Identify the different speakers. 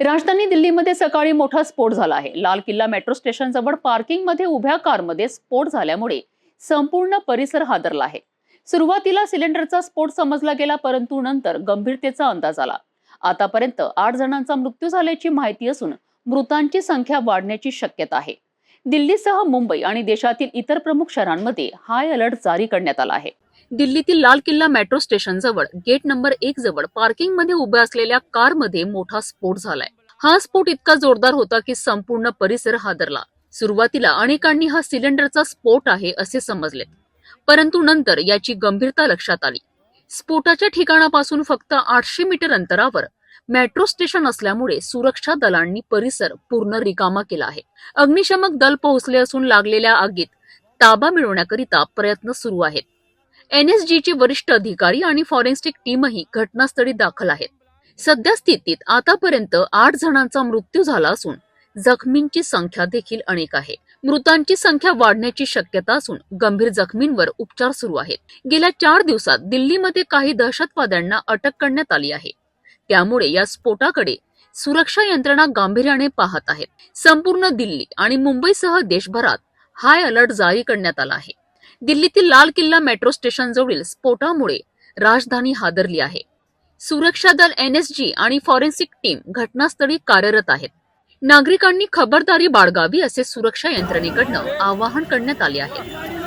Speaker 1: राजधानी दिल्लीमध्ये सकाळी मोठा स्फोट झाला आहे. लाल किल्ला मेट्रो स्टेशन जवळ पार्किंगमध्ये उभ्या कारमध्ये स्फोट झाल्यामुळे संपूर्ण परिसर हादरला आहे. सुरुवातीला सिलेंडरचा स्फोट समजला गेला परंतु नंतर गंभीरतेचा अंदाज आला. आतापर्यंत आठ जणांचा मृत्यू झाल्याची माहिती असून मृतांची संख्या वाढण्याची शक्यता आहे. दिल्लीसह मुंबई आणि देशातील इतर प्रमुख शहरांमध्ये हाय अलर्ट जारी करण्यात आला आहे. दिल्लीतील लाल किल्ला मेट्रो स्टेशन जवळ गेट नंबर एक जवळ पार्किंगमध्ये उभ्या असलेल्या कारमध्ये मोठा स्फोट झालाय. हा स्फोट इतका जोरदार होता की संपूर्ण परिसर हादरला. सुरुवातीला अनेकांनी हा सिलेंडरचा स्फोट आहे असे समजले परंतु नंतर याची गंभीरता लक्षात आली. स्फोटाच्या ठिकाणापासून फक्त आठशे मीटर अंतरावर मेट्रो स्टेशन असल्यामुळे सुरक्षा दलांनी परिसर पूर्ण रिकामा केला आहे. अग्निशमक दल पोहोचले असून लागलेल्या आगीत ताबा मिळवण्याकरिता प्रयत्न सुरू आहेत. एनएसजीचे वरिष्ठ अधिकारी आणि फॉरेन्सिक टीमही घटनास्थळी दाखल आहेत. सध्या स्थितीत आतापर्यंत आठ जणांचा मृत्यू झाला असून जखमींची संख्या देखील अनेक आहे. मृतांची संख्या वाढण्याची शक्यता असून गंभीर जखमींवर उपचार सुरू आहेत. गेल्या चार दिवसात दिल्लीमध्ये काही दहशतवाद्यांना अटक करण्यात आली आहे. त्यामुळे या स्फोटाकडे सुरक्षा यंत्रणा गांभीर्याने पाहत आहेत. संपूर्ण दिल्ली आणि मुंबईसह देशभरात हाय अलर्ट जारी करण्यात आला आहे. दिल्लीतील लाल किल्ला मेट्रो स्टेशन जवळील स्फोटामुळे राजधानी हादरली आहे. सुरक्षा दल एनएसजी आणि फॉरेन्सिक टीम घटनास्थळी कार्यरत आहेत. नागरिकांनी खबरदारी बाळगावी असे सुरक्षा यंत्रणेकडनं आवाहन करण्यात आले आहे.